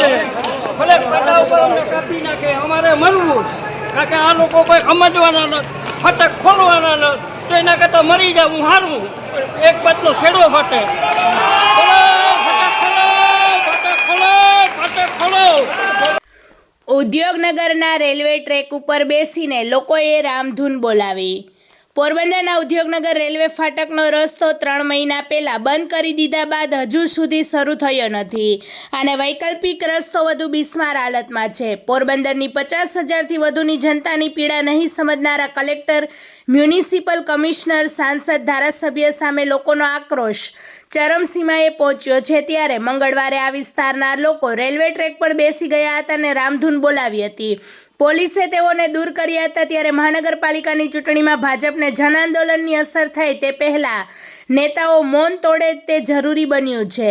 છે. ભલે પાટા ઉપર અમને કાપી નાખે, અમારે મરવું. કારણ કે આ લોકો કોઈ સમજવાના નથી ફટક ખોલવાના નથી તો એના કરતાં મરી જવું હારવું એક બાજનો ખેડવો ફાટે. ઉદ્યોગનગરના રેલવે ટ્રેક ઉપર બેસીને લોકોએ રામધૂન બોલાવી. પોરબંદરના ઉદ્યોગનગર રેલવે ફાટકનો રસ્તો ત્રણ મહિના પહેલાં બંધ કરી દીધા બાદ હજુ સુધી શરૂ થયો નથી. અને વૈકલ્પિક રસ્તો વધુ બિસ્માર હાલતમાં છે. પોરબંદરની પચાસ હજારથી વધુની જનતાની પીડા નહીં સમજનારા કલેક્ટર, મ્યુનિસિપલ કમિશનર, સાંસદ, ધારાસભ્ય સામે લોકોનો આક્રોશ ચરમસીમાએ પહોંચ્યો છે ત્યારે મંગળવારે આ વિસ્તારના લોકો રેલવે ટ્રેક પર બેસી ગયા હતા અને રામધૂન બોલાવી હતી. પોલીસે તેઓને દૂર કર્યા હતા ત્યારે મહાનગરપાલિકાની ચૂંટણીમાં ભાજપને જન આંદોલનની અસર થાય તે પહેલાં નેતાઓ મૌન તોડે તે જરૂરી બન્યું છે.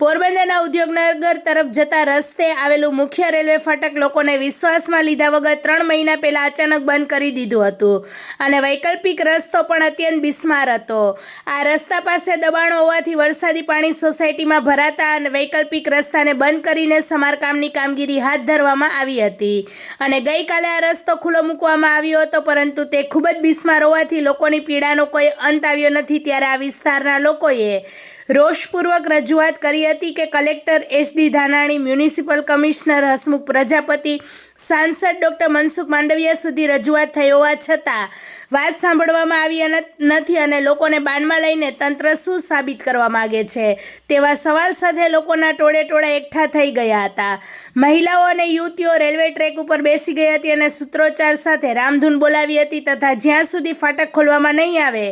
પોરબંદરના ઉદ્યોગનગર તરફ જતા રસ્તે આવેલું મુખ્ય રેલવે ફાટક લોકોને વિશ્વાસમાં લીધા વગર ત્રણ મહિના પહેલાં અચાનક બંધ કરી દીધું હતું અને વૈકલ્પિક રસ્તો પણ અત્યંત બિસ્માર હતો. આ રસ્તા પાસે દબાણો હોવાથી વરસાદી પાણી સોસાયટીમાં ભરાતા અને વૈકલ્પિક રસ્તાને બંધ કરીને સમારકામની કામગીરી હાથ ધરવામાં આવી હતી અને ગઈકાલે આ રસ્તો ખુલ્લો મૂકવામાં આવ્યો હતો પરંતુ તે ખૂબ જ બિસ્માર હોવાથી લોકોની પીડાનો કોઈ અંત આવ્યો નથી ત્યારે આ વિસ્તારના લોકોએ રોષપૂર્વક રજૂઆત કરી હતી કે collector D Dhanani, municipal commissioner, Hasmukh Prajapati, સાંસદ ડૉક્ટર મનસુખ માંડવિયા સુધી રજૂઆત થઈ હોવા છતાં વાત સાંભળવામાં આવી નથી અને લોકોને બાનમાં લઈને તંત્ર શું સાબિત કરવા માગે છે? તેવા સવાલ સાથે લોકોના ટોળે ટોળા એકઠા થઈ ગયા હતા. મહિલાઓ અને યુવતીઓ રેલવે ટ્રેક ઉપર બેસી ગઈ હતી અને સૂત્રોચ્ચાર સાથે રામધૂન બોલાવી હતી તથા જ્યાં સુધી ફાટક ખોલવામાં નહીં આવે,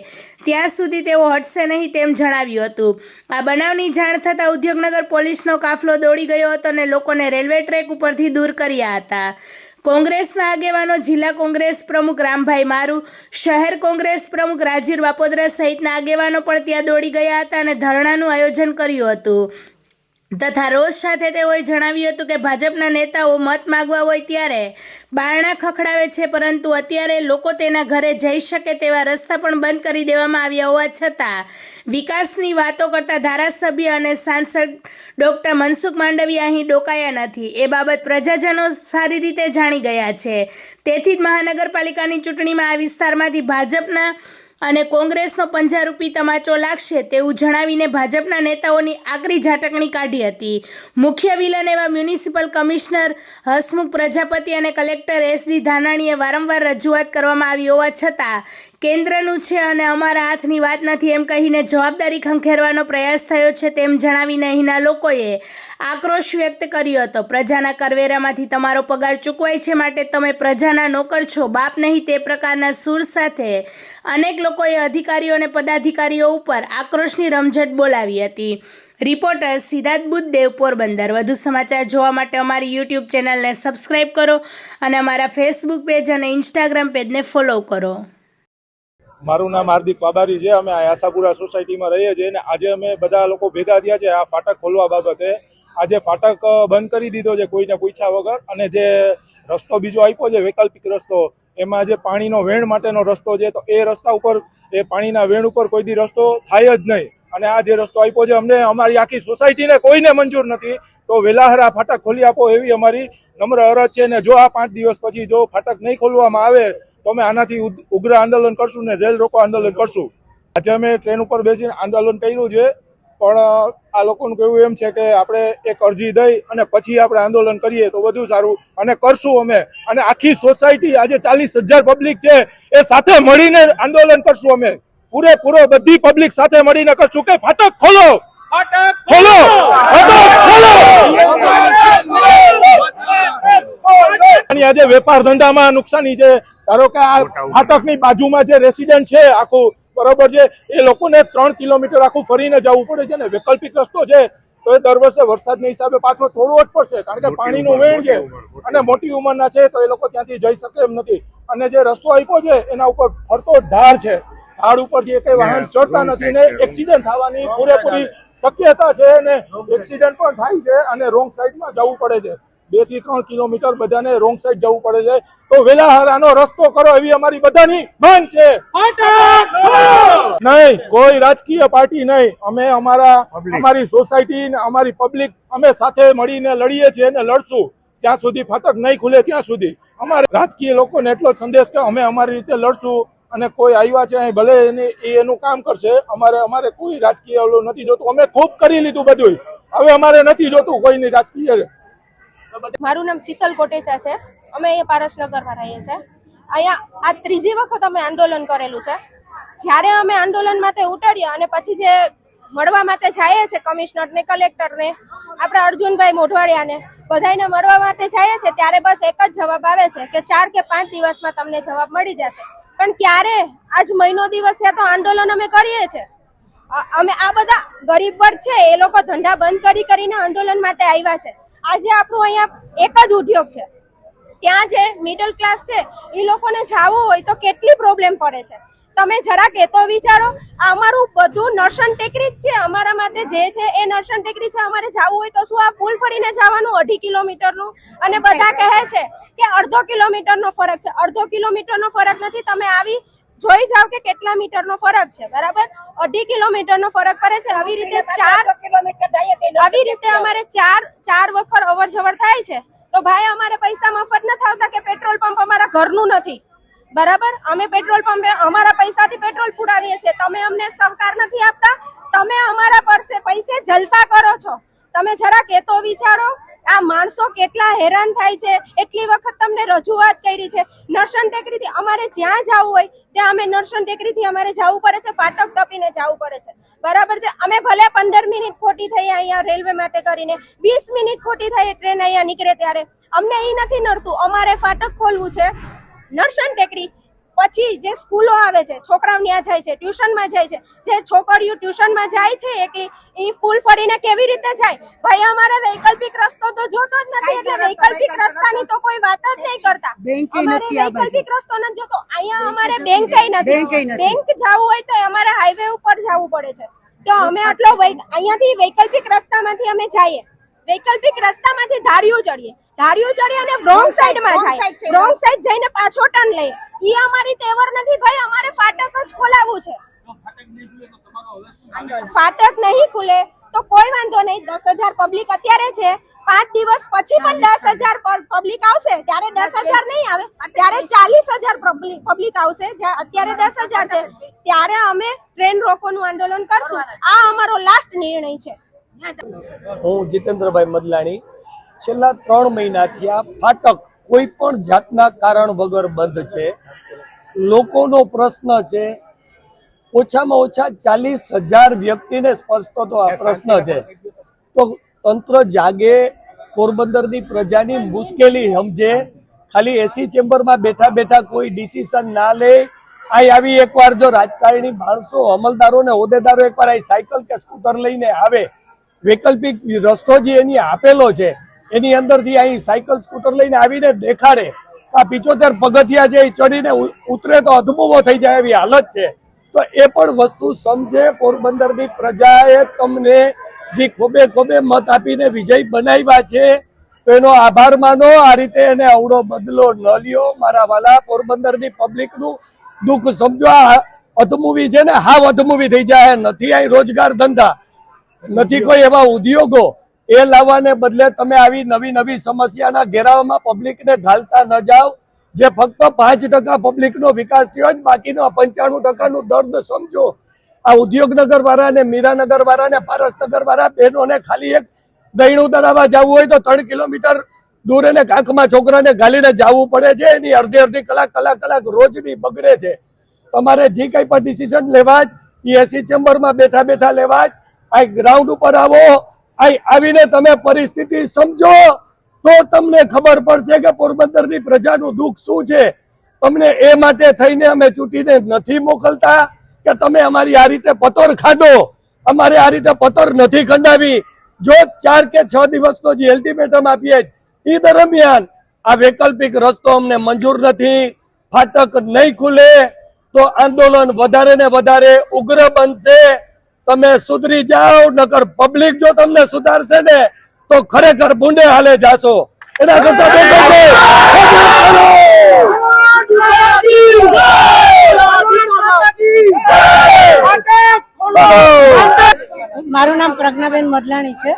ત્યાં સુધી તેઓ હટશે નહીં તેમ જણાવ્યું હતું. આ બનાવની જાણ થતાં ઉદ્યોગનગર પોલીસનો કાફલો દોડી ગયો હતો અને લોકોને રેલવે ટ્રેક ઉપરથી દૂર કર્યા હતા. કોંગ્રેસના આગેવાનો જિલ્લા કોંગ્રેસ પ્રમુખ રામભાઈ મારુ, શહેર કોંગ્રેસ પ્રમુખ રાજીર વાપોદરા સહિતના આગેવાનો પણ ત્યાં દોડી ગયા હતા અને ધરણાનું આયોજન કર્યું હતું. તથા રોજ સાથે તેઓએ જણાવ્યું હતું કે ભાજપના નેતાઓ મત માગવા હોય ત્યારે બારણા ખખડાવે છે, પરંતુ અત્યારે લોકો તેના ઘરે જઈ શકે તેવા રસ્તા પણ બંધ કરી દેવામાં આવ્યા હોવા છતાં વિકાસની વાતો કરતા ધારાસભ્ય અને સાંસદ ડૉક્ટર મનસુખ માંડવિયા અહીં ડોકાયા નથી. એ બાબત પ્રજાજનો સારી રીતે જાણી ગયા છે. તેથી જ મહાનગરપાલિકાની ચૂંટણીમાં આ વિસ્તારમાંથી ભાજપના અને કોંગ્રેસનો પંજારૂપી તમાચો લાગશે તેવું જણાવીને ભાજપના નેતાઓની આકરી ઝાટકણી કાઢી હતી. મુખ્ય વિલન એવા મ્યુનિસિપલ કમિશનર, હસમુખ પ્રજાપતિ અને કલેક્ટર એસડી ધાનાણીએ વારંવાર રજૂઆત કરવામાં આવી હોવા છતાં કેન્દ્રનું છે અને અમારા હાથની વાત નથી એમ કહીને જવાબદારી ખંખેરવાનો પ્રયાસ થયો છે તેમ જણાવીને અહીંના લોકોએ આક્રોશ વ્યક્ત કર્યો હતો. પ્રજાના કરવેરામાંથી તમારો પગાર ચૂકવાય છે માટે તમે પ્રજાના નોકર છો. બાપ નહીં, તે પ્રકારના સૂર સાથે અનેક લોકોએ અધિકારીઓ અને પદાધિકારીઓ ઉપર આક્રોશની રમઝટ બોલાવી હતી. રિપોર્ટર સિદ્ધાર્થ બુદ્ધદેવ પોરબંદર. વધુ સમાચાર જોવા માટે અમારી યુટ્યુબ ચેનલને સબસ્ક્રાઇબ કરો અને અમારા ફેસબુક પેજ અને ઇન્સ્ટાગ્રામ પેજને ફોલો કરો. મારું નામ હાર્દિક બાબારી છે. અમે આશાપુરા સોસાયટીમાં રહીએ છીએ અને આજે અમે બધા લોકો ભેગા થયા છે આ ફાટક ખોલવા બાબતે. આજે ફાટક બંધ કરી દીધો છે કોઈને પૂછ્યા વગર. અને જે રસ્તો બીજો આપ્યો છે, વૈકલ્પિક રસ્તો, એમાં જે પાણીનો વેણ માટેનો રસ્તો છે, તો એ રસ્તા ઉપર, એ પાણીના વેણ ઉપર કોઈ દી રસ્તો થાય જ નહીં. અને આ જે રસ્તો આપ્યો છે, અમને, અમારી આખી સોસાયટીને કોઈને મંજૂર નથી. તો વેલાહર ફાટક ખોલી આપો એવી અમારી નમ્ર અરજ છે. ને જો આ પાંચ દિવસ પછી જો ફાટક નહીં ખોલવામાં આવે તો અમે આનાથી ઉગ્ર આંદોલન કરશું ને રેલ રોકો આંદોલન કરશું. આજે અમે ટ્રેન ઉપર બેસીને આંદોલન કર્યું છે પણ આ લોકોનું કહેવું એમ છે કે આપણે એક અરજી દઈ અને પછી આપણે આંદોલન કરીએ તો વધુ સારું. અને કરશું અમે. અને આખી સોસાયટી આજે ચાલીસ હજાર પબ્લિક છે એ સાથે મળીને આંદોલન કરશું અમે. પૂરેપૂરો બધી પબ્લિક સાથે મળીને કરશું કે ફાટક ખોલો! ખોલો! ખોલો! આજે વેપાર ધંધામાં નુકસાની છે. ધારો કે આ ફાટકની બાજુમાં જે રેસિડેન્ટ છે આખું બરોબર છે એ લોકોને ત્રણ કિલોમીટર આખું ફરીને જવું પડે છે ને? વૈકલ્પિક રસ્તો છે તો એ દર વર્ષે વરસાદના હિસાબે પાછો થોડો જ પડશે કારણ કે પાણીનું વેણ છે અને મોટી ઉંમરના છે તો એ લોકો ત્યાંથી જઈ શકે એમ નથી. અને જે રસ્તો આપ્યો છે એના ઉપર ફરતો ઢાળ છે. ઢાળ ઉપરથી કઈ વાહન ચડતા નથી ને એક્સિડન્ટ થવાની પૂરેપૂરી શક્યતા છે અને એક્સિડન્ટ પણ થાય છે અને રોંગ સાઈડમાં જવું પડે છે. બેથી ત્રણ કિલોમીટર બધાને રોંગ સાઈડ જવું પડે છે. તો વેલાહારાનો રસ્તો કરો એવી અમારી બધાની માંગ છે. નહીં કોઈ રાજકીય પાર્ટી નહીં. અમે અમારા અમારી સોસાયટી અમારી પબ્લિક અમે સાથે મળીને લડીએ છીએ અને લડશું. જ્યાં સુધી ફાટક નહીં ખુલે ત્યાં સુધી. અમારે રાજકીય લોકોને એટલો સંદેશ કે અમે અમારી રીતે લડશું અને કોઈ આવ્યા છે ભલે એની એનું કામ કરશે. અમારે અમારે કોઈ રાજકીય ઓલું નથી જોતું. અમે ખૂબ કરી લીધું બધું હવે અમારે નથી જોતું કોઈની રાજકીય મારું નામ શીતલ કોટેચા છે. અમે અહીંયા પારસનગરમાં રહીએ છીએ. અહીંયા આ ત્રીજી વખત અમે આંદોલન કરેલું છે. જ્યારે અમે આંદોલન માટે ઉતર્યા અને પછી જે મળવા માટે જઈએ છે કમિશનરને, કલેક્ટરને, આપણા અર્જુનભાઈ મોઢવાડિયાને બધાને મળવા માટે જઈએ છે, ત્યારે બસ એક જ જવાબ આવે છે કે ચાર કે પાંચ દિવસમાં તમને જવાબ મળી જશે. પણ ક્યારે? આજ મહિનો દિવસ છે તો આંદોલન અમે કરીએ છીએ અમે આ બધા ગરીબ વર્ગ છે, એ લોકો ધંધા બંધ કરી કરીને આંદોલન માટે આવ્યા છે. આજે આપણું અહીંયા એક જ ઉદ્યોગ છે. ત્યાં જે મિડલ ક્લાસ છે એ લોકોને જાવું હોય તો કેટલી પ્રોબ્લેમ પડે છે? તમે જરાક એ તો વિચારો અમારું બધું નર્સન ટેકરી જ છે. અમારા માટે જે છે એ નર્સન ટેકરી છે. અમારે જવું હોય તો શું આ પુલ ફરીને જવાનું? અઢી કિલોમીટરનું? અને બધા કહે છે કે અડધો કિલોમીટરનો ફરક છે. અડધો કિલોમીટરનો ફરક નથી. તમે આવી જોઈ જાવ કે કેટલા મીટરનો ફરક છે બરાબર? અઢી કિલોમીટરનો ફરક પડે છે. આવી રીતે ચાર આવી રીતે અમારે ચાર ચાર વખત અવર જવર થાય છે. તો ભાઈ અમારે પૈસા મફત નથી આવતા કે પેટ્રોલ પંપ અમારા ઘરનું નથી. બરાબર? અમે પેટ્રોલ પંપે અમારા પૈસાથી પેટ્રોલ પુરાવીએ છીએ. તમે અમને સહકાર નથી આપતા. તમે અમારા પરસે પૈસે જલસા કરો છો. તમે જરાક એ તો વિચારો આ માણસો કેટલા હેરાન થાય છે? એટલી વખત તમને રજૂઆત કરી છે. નરસન ટેકરીથી અમારે જ્યાં જવું હોય, ત્યાં અમે નરસન ટેકરીથી અમારે જવું પડે છે, ફાટક તપીને જવું પડે છે. બરાબર છે? અમે ભલે પંદર મિનિટ ખોટી થઈ અહીંયા રેલવે માટે કરીને, વીસ મિનિટ ખોટી થઈ ટ્રેન અહીંયા નીકળે ત્યારે. અમને એ નથી નડતું. અમારે ફાટક ખોલવું છે. નરસન ટેકરી પછી જે સ્કૂલો આવે છે છોકરાઓ ત્યાં જાય છે ટ્યુશનમાં જાય છે જે છોકરીઓ ટ્યુશનમાં જાય છે એટલે એ ફૂલ ફરીને કેવી રીતે જાય? ભાઈ અમારે વૈકલ્પિક રસ્તો તો જોતો જ નથી એટલે વૈકલ્પિક રસ્તાની તો? કોઈ વાત જ નહીં કરતા. અમારે નથી આ બાજુ. વૈકલ્પિક રસ્તો નથી જોતો. અહીંયા અમારે બેંક નથી નથી. બેંક જવું હોય તો અમારે હાઈવે ઉપર જવું પડે છે. તો અમે આટલો અહીંયાથી વૈકલ્પિક રસ્તામાંથી અમે જઈએ. વૈકલ્પિક રસ્તામાંથી ધાર્યું ચડીએ. ધાર્યું ચડીએ અને રોંગ સાઈડમાં જાય. રોંગ સાઈડ જઈને પાછો ટર્ન લઈએ. ઈ અમારી તેવર નથી ભાઈ અમારે ફાટક જ ખોલાવવું છે. ફાટક નહીં ખુલે તો કોઈ વાંધો નહીં દસ હજાર પબ્લિક અત્યારે છે. પાંચ દિવસ પછી પણ દસ હજાર. પબ્લિક આવશે. ત્યારે દસ હજાર નહીં આવે. ત્યારે ચાલીસ. હજાર પબ્લિક આવશે. જ્યાં અત્યારે દસ હજાર છે. ત્યારે અમે ટ્રેન રોકોનું આંદોલન કરશું. આ અમારો લાસ્ટ નિર્ણય છે. હું જીતેન્દ્રભાઈ મદલાણી છેલ્લા ત્રણ મહિનાથી આ ફાટક કોઈ પણ જાતના કારણ વગર બંધ છે. લોકોનો પ્રશ્ન છે ઓછામાં ઓછા ચાલીસ હજાર વ્યક્તિને સ્પર્શતો તો આ પ્રશ્ન છે. તો તંત્ર જાગે પોરબંદરની પ્રજાની મુશ્કેલી સમજે ખાલી એસી ચેમ્બરમાં બેઠા બેઠા કોઈ ડિસિઝન ના લે. આ આવી એકવાર જો રાજકારણી માણસો અમલદારો ને હોદ્દેદારો એકવાર આ સાયકલ કે સ્કૂટર લઈને આવે વૈકલ્પિક રસ્તો જે એની આપેલો છે એની અંદરથી અહીં સાયકલ, સ્કૂટર લઈને આવીને દેખાડે આ પિચોતેર પગથિયા છે એ ચડીને ઉતરે તો અધબુવો થઈ જાય એવી હાલત છે. તો એ પણ વસ્તુ સમજે, પોરબંદરની પ્રજાએ તમને જે ખોબે ખોબે મત આપીને વિજય બનાવ્યા છે, તો એનો આભાર માનો. આ રીતે એને અવડો બદલો ન લ્યો, મારા વાલા. પોરબંદરની પબ્લિકનું દુઃખ સમજો. આ અધમુવી છે ને, હાવ અધમુવી થઈ જાય. નથી અહીં રોજગાર ધંધા. નથી કોઈ એવા ઉદ્યોગો. એ લાવવાને બદલે તમે આવી નવી નવી સમસ્યાના ઘેરાવામાં પબ્લિકને ઘાલતા ન જાઓ. જે ફક્ત પાંચ ટકા પબ્લિકનો વિકાસ થયો જ બાકીનો પંચાણું ટકાનું દર્દ સમજો. આ ઉદ્યોગનગર વાળા ને મીરાનગર વાળા પારસનગર વાળા બહેનોને ખાલી એક દહીણું દડાવવા જવું હોય તો ત્રણ કિલોમીટર દૂર એને કાંખમાં છોકરાને ગાલીને જવું પડે છે. એની અડધી અડધી કલાક કલાક કલાક રોજની બગડે છે. તમારે જે કંઈ પણ ડિસિઝન લેવા જ એ એસી ચેમ્બરમાં બેઠા બેઠા લેવા જ, આ ગ્રાઉન્ડ ઉપર આવો. આવીને તમે પરિસ્થિતિ સમજો તો તમને ખબર પડશે કે પોરબંદરની પ્રજાનું દુઃખ શું છે. તમને એ માટે થઈને અમે ચૂંટીને નથી મોકલતા કે તમે અમારી આ રીતે પતોર ખાધો. અમારે આ રીતે પતોર નથી ખંડાવી. જો ચાર કે છ દિવસનો જે અલ્ટિમેટમ આપીએ એ દરમિયાન આ વૈકલ્પિક રસ્તો અમને મંજૂર નથી. ફાટક નહીં ખુલે તો આંદોલન વધારે ને વધારે ઉગ્ર બનશે. તમે સુધરી જાઓ, નકર પબ્લિક જો તમને સુધારશે ને, તો ખરેખર બુંડે હાલે જાશો. એના કરતા મારું નામ પ્રજ્ઞાબેન મદલાણી છે.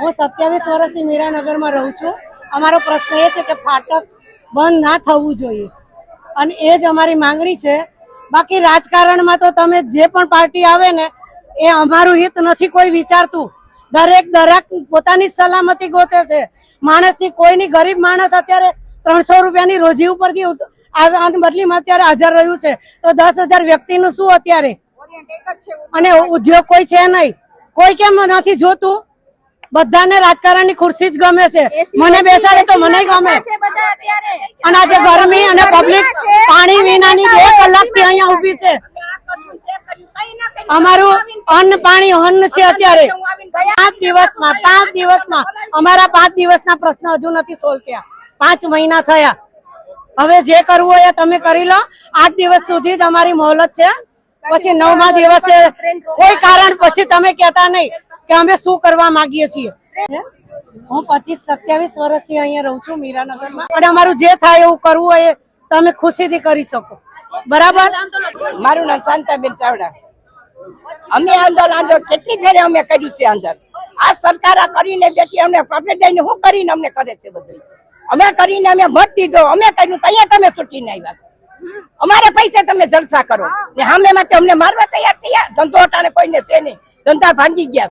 હું સત્યાવીસ વર્ષથી મીરાનગરમાં રહું છું. અમારો પ્રશ્ન એ છે કે ફાટક બંધ ના થવું જોઈએ. અને એ જ અમારી માંગણી છે. બાકી રાજકારણમાં તો તમે જે પણ પાર્ટી આવે ને એ અમારું હિત નથી કોઈ વિચારતું. દરેક દરેક પોતાની સલામતી ગોતે છે. માણસની કોઈની ગરીબ માણસ અત્યારે ત્રણસો રૂપિયાની રોજી ઉપરથી બદલીમાં અત્યારે હાજર રહ્યું છે. તો દસ હજાર વ્યક્તિનું શું અત્યારે? અને ઉદ્યોગ કોઈ છે નહીં. કોઈ કેમ નથી જોતું? બધાને રાજકારણની ખુરશી જ ગમે છે. મને બેસાડે તો મને ગમે. અને આજે ગરમી અને પબ્લિક પાણી વિનાની બે કલાકથી અહીંયા ઊભી છે. અમારું અન્ન પાણી અન્ન છે અત્યારે. પાંચ દિવસમાં પાંચ દિવસમાં અમારા પાંચ દિવસના પ્રશ્ન હજુ નથી સોલ્વ થયા પાંચ મહિના થયા. હવે જે કરવું હોય તમે કરી લો. આઠ દિવસ સુધી જ અમારી મોહલત છે. પછી નવમા દિવસે કોઈ કારણ પછી તમે કહેતા નહીં કે અમે શું કરવા માંગીએ છીએ. હું? પચીસ સત્યાવીસ વર્ષથી અહીંયા રહું છું મીરાનગરમાં. અને અમારું જે થાય એવું કરવું હોય તમે ખુશીથી કરી શકો. બરાબર? મારું નામ શાંતાબેન ચાવડા. અમે આંદોલન આંદોલન કેટલી ફેરે અમે કર્યું છે અંદર. આ સરકાર આ કરીને બેઠી અમને પ્રોફિટ દઈને શું કરીને અમને કરે છે બધું? અમે કરીને અમે મત દીધો. અમે કર્યું તૈયાર તમે છૂટીને આવ્યા અમારે પૈસે તમે જલસા કરો. ને સામે માટે અમને મારવા તૈયાર થયા. ધંધો અટાણે કોઈને છે નહીં. ધંધા ભાંગી ગયા.